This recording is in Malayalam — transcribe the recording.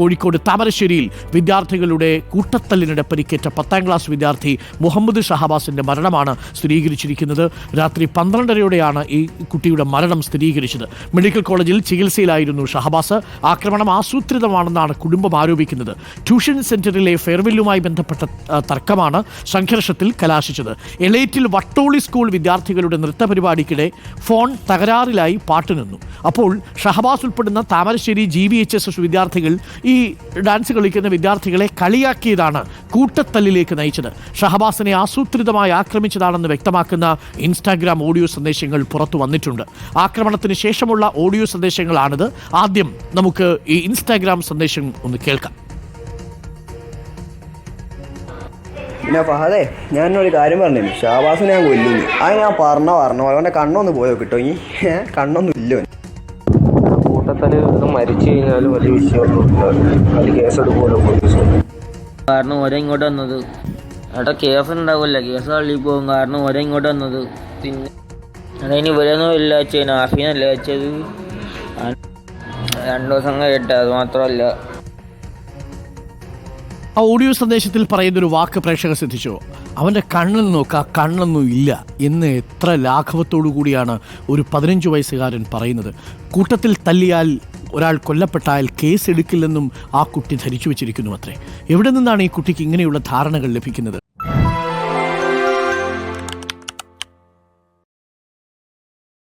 കോഴിക്കോട് താമരശ്ശേരിയിൽ വിദ്യാർത്ഥികളുടെ കൂട്ടത്തല്ലിനിടെ പരിക്കേറ്റ പത്താം ക്ലാസ് വിദ്യാർത്ഥി മുഹമ്മദ് ഷഹബാസിന്റെ മരണമാണ് സ്ഥിരീകരിച്ചിരിക്കുന്നത്. രാത്രി പന്ത്രണ്ടരയോടെയാണ് ഈ കുട്ടിയുടെ മരണം സ്ഥിരീകരിച്ചത്. മെഡിക്കൽ കോളേജിൽ ചികിത്സയിലായിരുന്നു ഷഹബാസ്. ആക്രമണം ആസൂത്രിതമാണെന്നാണ് കുടുംബം ആരോപിക്കുന്നത്. ട്യൂഷൻ സെന്ററിലെ ഫെയർവെല്ലുമായി ബന്ധപ്പെട്ട തർക്കമാണ് സംഘർഷത്തിൽ കലാശിച്ചത്. എളേറ്റിൽ വട്ടോളി സ്കൂൾ വിദ്യാർത്ഥികളുടെ നൃത്ത പരിപാടിക്കിടെ ഫോൺ തകരാറിലായി പാട്ടുനിന്നു. അപ്പോൾ ഷഹബാസ് ഉൾപ്പെടുന്ന Thamarassery G V H S S വിദ്യാർത്ഥികൾ ഡാൻസ് കളിക്കുന്ന വിദ്യാർത്ഥികളെ കളിയാക്കിയതാണ് കൂട്ടത്തല്ലിലേക്ക് നയിച്ചത്. ഷഹബാസിനെ ആസൂത്രിതമായി ആക്രമിച്ചതാണെന്ന് വ്യക്തമാക്കുന്ന ഇൻസ്റ്റാഗ്രാം ഓഡിയോ സന്ദേശങ്ങൾ പുറത്തു വന്നിട്ടുണ്ട്. ആക്രമണത്തിന് ശേഷമുള്ള ഓഡിയോ സന്ദേശങ്ങളാണിത്. ആദ്യം നമുക്ക് ഈ ഇൻസ്റ്റാഗ്രാം സന്ദേശം ഒന്ന് കേൾക്കാം. പിന്നെ ഫഹദേ ഞാനൊരു കാര്യം പറഞ്ഞു ഷാബാസിനെ ഞാൻ കൊല്ലുന്നു. അത് ഞാൻ പറഞ്ഞ പറഞ്ഞ അവന്റെ കണ്ണൊന്ന് പോയോ കിട്ടോ ഇനി കണ്ണൊന്നും ഇല്ലോ ഒന്ന് മരിച്ചു കഴിഞ്ഞാലും വലിയ വിഷയമൊന്നും അത് കേസെടുക്കുമല്ലോ കാരണം ഓരോ ഇങ്ങോട്ട് വന്നത്. അവിടെ കേസ് ഉണ്ടാവില്ല. കേസ് തള്ളി പോകും. കാരണം ഓരോ ഇങ്ങോട്ട് വന്നത്. പിന്നെ അതിന് ഇവരൊന്നും ഇല്ല വെച്ചാൽ നാഫീനല്ല വെച്ചത്? രണ്ടു ദിവസം കഴിയട്ടെ അത് മാത്രമല്ല. ആ ഓഡിയോ സന്ദേശത്തിൽ പറയുന്നൊരു വാക്ക് പ്രേക്ഷകർ ശ്രദ്ധിച്ചോ. അവന്റെ കണ്ണിൽ നോക്ക് കണ്ണൊന്നും ഇല്ല എന്ന് എത്ര ലാഘവത്തോടു കൂടിയാണ് ഒരു പതിനഞ്ച് വയസ്സുകാരൻ പറയുന്നത്. കൂട്ടത്തിൽ തല്ലിയാൽ ഒരാൾ കൊല്ലപ്പെട്ടാൽ കേസ് എടുക്കില്ലെന്നും ആ കുട്ടി ധരിച്ചു വെച്ചിരിക്കുന്നു അത്രേ എവിടെ നിന്നാണ് ഈ കുട്ടിക്ക് ഇങ്ങനെയുള്ള ധാരണകൾ ലഭിക്കുന്നത്?